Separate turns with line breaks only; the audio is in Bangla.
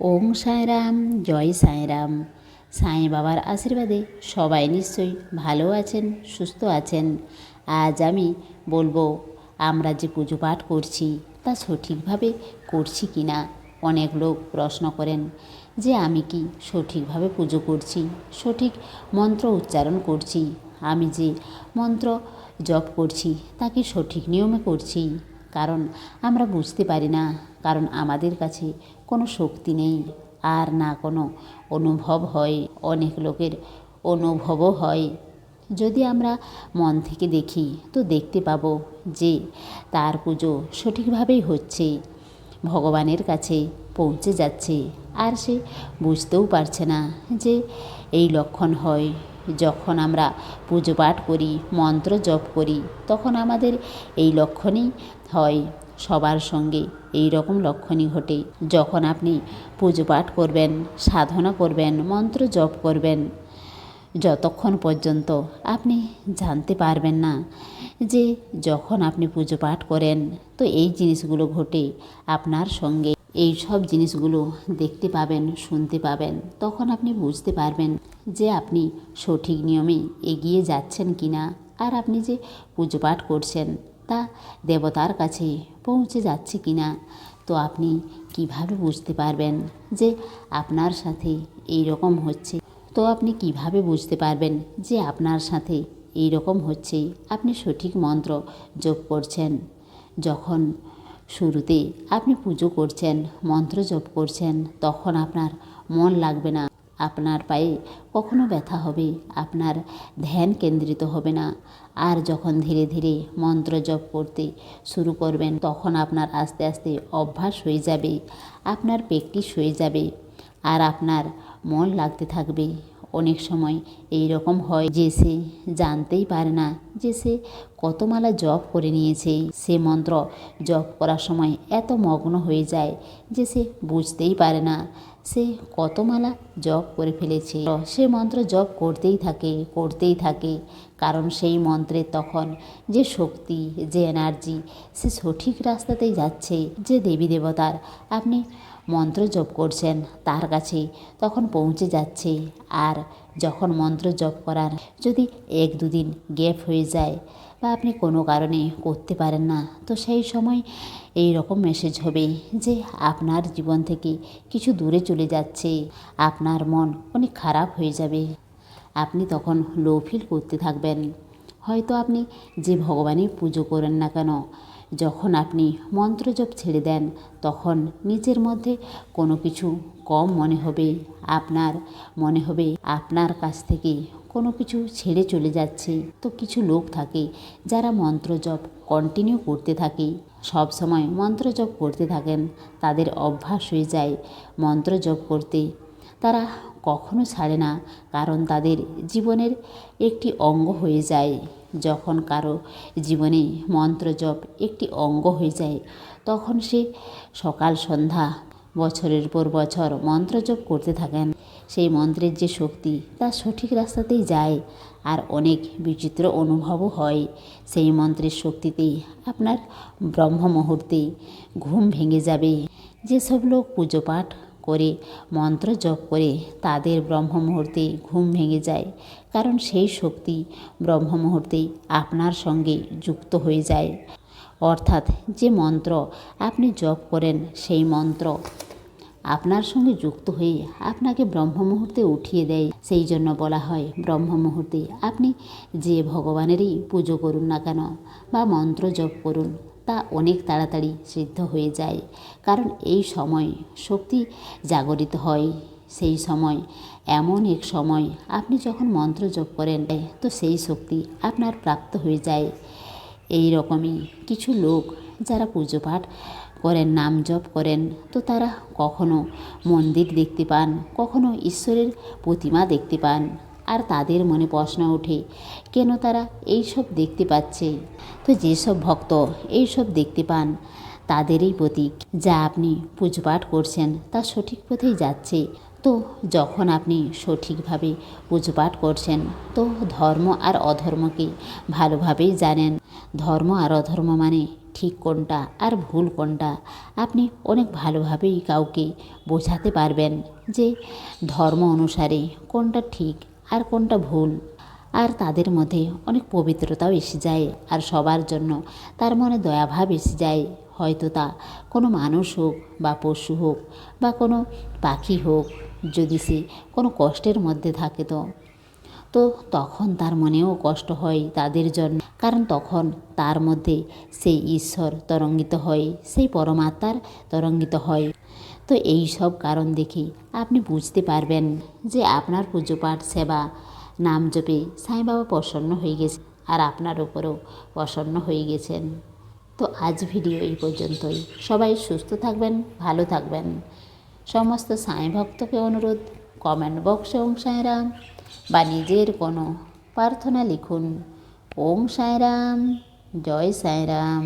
ওং সাঁয়রাম জয় সাঁয়রাম সাঁই বাবার আশীর্বাদে সবাই নিশ্চয়ই ভালো আছেন, সুস্থ আছেন। আজ আমি বলব, আমরা যে পুজো পাঠ করছি, তা সঠিকভাবে করছি কি না? অনেক লোক প্রশ্ন করেন, যে আমি কি সঠিকভাবে পুজো করছি, সঠিক মন্ত্র উচ্চারণ করছি? আমি যে মন্ত্র জপ করছি, তা কি সঠিক নিয়মে করছি? কারণ আমরা বুঝতে পারি না, কারণ আমাদের কাছে কোনো শক্তি নেই। আর না কোনো অনুভব হয়, অনেক লোকের অনুভবও হয়। যদি আমরা মন থেকে দেখি, তো দেখতে পাবো যে তার পুজো সঠিকভাবেই হচ্ছে, ভগবানের কাছে পৌঁছে যাচ্ছে। আর সে বুঝতেও পারছে না যে এই লক্ষণ হয়। যখন আমরা পুজো পাঠ করি, মন্ত্র জপ করি, তখন আমাদের এই লক্ষণই হয়। সবার সঙ্গে এই রকম লক্ষণই ঘটে। যখন আপনি পুজো পাঠ করবেন, সাধনা করবেন, মন্ত্র জপ করবেন, যতক্ষণ পর্যন্ত আপনি জানতে পারবেন না যে যখন আপনি পুজো পাঠ করেন, তো এই জিনিসগুলো ঘটে আপনার সঙ্গে। এই সব জিনিসগুলো দেখতে পাবেন, শুনতে পাবেন। তখন আপনি বুঝতে পারবেন যে আপনি সঠিক নিয়মে এগিয়ে যাচ্ছেন কি না আর আপনি যে পুজো পাঠ করছেন, তা দেবতার কাছে পৌঁছে যাচ্ছে কি না তো আপনি কীভাবে বুঝতে পারবেন যে আপনার সাথে এই রকম হচ্ছে? তো আপনি কীভাবে বুঝতে পারবেন যে আপনার সাথে এই রকম হচ্ছে? আপনি সঠিক মন্ত্র যোগ করছেন, যখন শুরুতে আপনি পুজো করছেন, মন্ত্র জপ করছেন, তখন আপনার মন লাগবে না, আপনার পায়ে কখনো ব্যথা হবে, আপনার ধ্যান কেন্দ্রিত হবে না। আর যখন ধীরে ধীরে মন্ত্র জপ করতে শুরু করবেন, তখন আপনার আস্তে আস্তে অভ্যাস হয়ে যাবে, আপনার প্র্যাকটিস হয়ে যাবে, আর আপনার মন লাগতে থাকবে। অনেক সময় এই রকম হয় যে সে জানতেই পারে না, যে সে কত মালা জপ করে নিয়েছে। সে মন্ত্র জপ করার সময় এত মগ্ন হয়ে যায় যে সে বুঝতেই পারে না সে কত মালা জপ করে ফেলেছে। সে মন্ত্র জপ করতেই থাকে করতেই থাকে। কারণ সেই মন্ত্রে তখন যে শক্তি, যে এনার্জি সে সঠিক রাস্তাতেই যাচ্ছে, যে দেবী দেবতার আপনি মন্ত্র জপ করছেন তার কাছে তখন পৌঁছে যাচ্ছে। আর যখন মন্ত্র জপ করার যদি এক দুদিন গ্যাপ হয়ে যায় বা আপনি কোনো কারণে করতে পারেন না, তো সেই সময় এই রকম মেসেজ হবে যে আপনার জীবন থেকে কিছু দূরে চলে যাচ্ছে, আপনার মন অনেক খারাপ হয়ে যাবে। আপনি তখন লো ফিল করতে থাকবেন। হয়তো আপনি যে ভগবানের পুজো করেন না কেন যখন আপনি মন্ত্রজপ ছেড়ে দেন, তখন নিজের মধ্যে কোনো কিছু কম মনে হবে, আপনার মনে হবে, আপনার কাছ থেকে কোনো কিছু ছেড়ে চলে যাচ্ছে। তো কিছু লোক থাকে যারা মন্ত্রজপ কন্টিনিউ করতে থাকে। সব সময় মন্ত্রজপ করতে থাকেন, তাদের অভ্যাস হয়ে যায় মন্ত্রজপ করতে। তারা কখনো ছাড়ে না, কারণ তাদের জীবনের একটি অঙ্গ হয়ে যায়। যখন কারও জীবনে মন্ত্র জপ একটি অঙ্গ হয়ে যায়, তখন সে সকাল, সন্ধ্যা, বছরের পর বছর মন্ত্র জপ করতে থাকেন। সেই মন্ত্রের যে শক্তি, তা সঠিক রাস্তাতেই যায় আর অনেক বিচিত্র অনুভবও হয়। সেই মন্ত্রের শক্তিতেই আপনার ব্রহ্ম মুহূর্তে ঘুম ভেঙে যাবে। যেসব লোক পুজো পাঠ করে, মন্ত্র জপ করে তাদের ব্রহ্ম মুহূর্তে ঘুম ভেঙে যায়। কারণ সেই শক্তি ব্রহ্ম মুহূর্তেই আপনার সঙ্গে যুক্ত হয়ে যায়। অর্থাৎ যে মন্ত্র আপনি জপ করেন, সেই মন্ত্র আপনার সঙ্গে যুক্ত হয়ে আপনাকে ব্রহ্ম মুহূর্তে উঠিয়ে দেয়। সেই জন্য বলা হয় ব্রহ্ম মুহূর্তে আপনি যে ভগবানেরই পুজো করুন না কেন বা মন্ত্র জপ করুন তা অনেক তাড়াতাড়ি সিদ্ধ হয়ে যায়। কারণ এই সময় শক্তি জাগরিত হয়। সেই সময়, এমন এক সময় আপনি যখন মন্ত্র জপ করেন, তো সেই শক্তি আপনার প্রাপ্ত হয়ে যায়। এই রকমই কিছু লোক যারা পুজো পাঠ করেন, নাম জপ করেন, তো তারা কখনো মন্দির দেখতে পান, কখনো ঈশ্বরের প্রতিমা দেখতে পান। আর তাদের মনে প্রশ্ন ওঠে, কেন তারা এই সব দেখতে পাচ্ছে? তো যেসব ভক্ত এই সব দেখতে পান, তাদেরই প্রতীক। যা আপনি পুজো পাঠ করছেন, তা সঠিক পথেই যাচ্ছে। তো যখন আপনি সঠিকভাবে পুজো পাঠ করছেন, তো ধর্ম আর অধর্মকে ভালোভাবেই জানেন। ধর্ম আর অধর্ম মানে ঠিক কোনটা আর ভুল কোনটা? আপনি অনেক ভালোভাবেই কাউকে বোঝাতে পারবেন যে ধর্ম অনুসারে কোনটা ঠিক আর কোনটা ভুল? আর তাদের মধ্যে অনেক পবিত্রতাও এসে যায়, আর সবার জন্য তার মনে দয়াভাব এসে যায়। হয়তো তা কোনো মানুষ হোক বা পশু হোক বা কোনো পাখি হোক, যদি সে কোনো কষ্টের মধ্যে থাকে তো। তো তখন তার মনেও কষ্ট হয় তাদের জন্য, কারণ তখন তার মধ্যে সেই ঈশ্বর তরঙ্গিত হয়, সেই পরমাত্মার তরঙ্গিত হয়। তো এই সব কারণ দেখে আপনি বুঝতে পারবেন যে আপনার পুজো পাঠ সেবা, নাম জপে সাই বাবা প্রসন্ন হয়ে গেছে আর আপনার উপরেও প্রসন্ন হয়ে গেছেন। তো আজ ভিডিও এই পর্যন্তই। সবাই সুস্থ থাকবেন, ভালো থাকবেন। সমস্ত সাঁই ভক্তকে অনুরোধ কমেন্ট বক্সে ওং সাঁয়রাম বা নিজের কোনো প্রার্থনা লিখুন ওং সাঁয়রাম জয় সাঁয়রাম